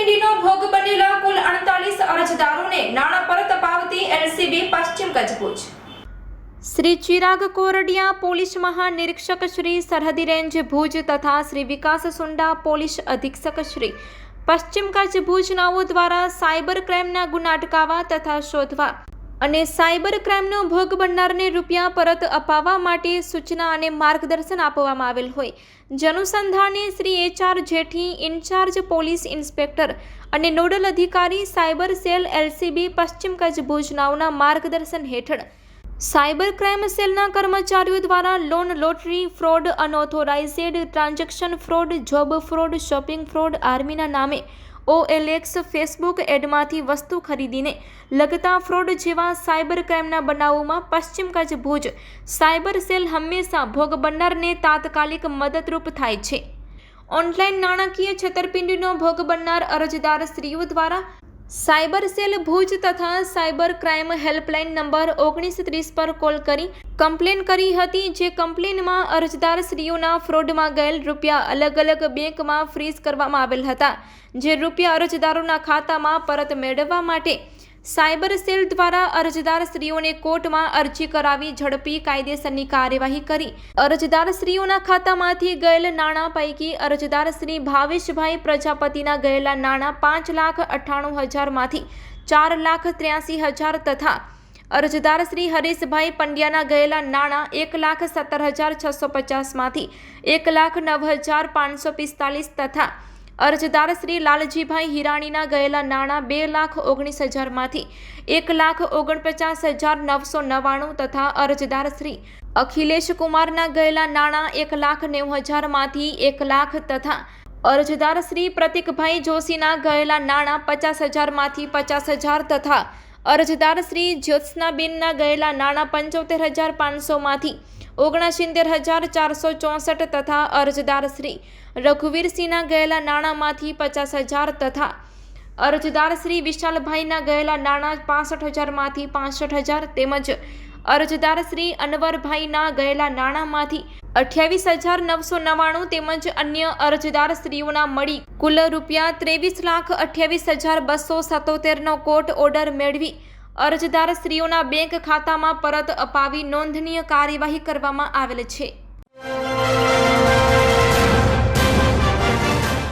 છેતરપિંડીનો ભોગ બનેલા કુલ 48 અરજદારોને નાણાં પરત અપાવતી એલસીબી પશ્ચિમ કચ્છ શ્રી ચિરાગ કોરડિયા પોલીસ મહાનિરીક્ષક શ્રી સરહદી રેન્જ ભુજ તથા શ્રી વિકાસ સુંડા પોલીસ અધિક્ષક શ્રી પશ્ચિમ કચ્છ ભુજ નાઓ દ્વારા સાયબર ક્રાઇમના ગુના અટકાવવા તથા શોધવા અને સાયબર ક્રાઇમનો ભોગ બનનારને રૂપિયા પરત અપાવવા માટે સૂચના અને માર્ગદર્શન આપવામાં આવેલ હોય. જનુસંધાને Shri HR Jethi, incharge police inspector અને નોડલ અધિકારી સાયબર સેલ એલસીબી પશ્ચિમ કચ્છ ભુજનાઓના માર્ગદર્શન હેઠળ સાયબર ક્રાઇમ સેલના કર્મચારીઓ દ્વારા loan lottery fraud, unauthorised transaction fraud, job fraud, shopping fraud આર્મીના નામે ઓએલએક્સ ફેસબુક એડમાંથી વસ્તુ ખરીદીને લગતા ફ્રોડ જેવા સાયબર ક્રાઇમના બનાવોમાં પશ્ચિમ કચ્છ ભુજ સાયબર સેલ હંમેશા ભોગ બનનારને તાત્કાલિક મદદરૂપ થાય છે. ઓનલાઈન નાણાકીય છેતરપિંડીનો ભોગ બનનાર અરજદાર સ્ત્રીઓ દ્વારા સાયબર સેલ ભુજ તથા સાયબર ક્રાઇમ હેલ્પલાઇન નંબર ઓગણીસ ત્રીસ પર કોલ કરી કમ્પ્લેન કરી હતી, જે કમ્પ્લેનમાં અરજદાર સ્ત્રીઓના ફ્રોડમાં ગયેલ રૂપિયા અલગ અલગ બેંકમાં ફ્રીઝ કરવામાં આવેલ હતા, જે રૂપિયા અરજદારોના ખાતામાં પરત મેળવવા માટે સાયબર સેલ દ્વારા અરજદાર સ્ત્રીઓને કોર્ટમાં અરજી કરાવી ઝડપી કાયદેસરની કાર્યવાહી કરી. અરજદાર સ્ત્રીઓના ખાતામાંથી ગયેલ નાણાં પૈકી અરજદાર શ્રી ભાવેશભાઈ પ્રજાપતિના ગયેલા નાણાં પાંચ લાખ અઠ્ઠાણું હજારમાંથી ચાર લાખ ત્ર્યાસી હજાર તથા અરજદાર શ્રી હરીશભાઈ પંડ્યાના ગયેલા નાણાં એક લાખ સત્તર હજાર છસો પચાસમાંથી એક લાખ નવ હજાર પાંચસો પિસ્તાલીસ તથા અરજદાર શ્રી લાલજીભાઈ હિરાણીના ગયેલા નાણાં બે લાખ ઓગણીસ હજારમાંથી એક લાખ ઓગણપચાસ હજાર નવસો નવ્વાણું તથા અરજદાર શ્રી અખિલેશ કુમારના ગયેલા નાણાં એક લાખ નેવું હજારમાંથી એક લાખ તથા અરજદાર શ્રી પ્રતિકભાઈ જોશીના ગયેલા નાણાં પચાસ હજારમાંથી પચાસ હજાર તથા અરજદાર શ્રી જ્યોત્સનાબેનના ગયેલા નાણાં પંચોતેર હજાર પાંચસોમાંથી ઓગણસિત્તેર હજાર ચારસો ચોસઠ તથા અરજદાર શ્રી રઘુવીરસિંહના ગયેલા નાણાંમાંથી પચાસ હજાર તથા અરજદાર શ્રી વિશાલભાઈના ગયેલા નાણાં પાસઠ હજારમાંથી પાસઠ હજાર તેમજ અરજદાર શ્રી અનવરભાઈના ગયેલા નાણાંમાંથી અઠ્યાવીસ હજાર નવસો નવ્વાણું તેમજ અન્ય અરજદાર સ્ત્રીઓના મળી કુલ રૂપિયા ત્રેવીસ લાખ અઠ્યાવીસ હજાર બસો સત્તોતેરનો કોર્ટ ઓર્ડર મેળવી અરજદાર સ્ત્રીઓના બેંક ખાતામાં પરત અપાવી નોંધનીય કાર્યવાહી કરવામાં આવેલ છે.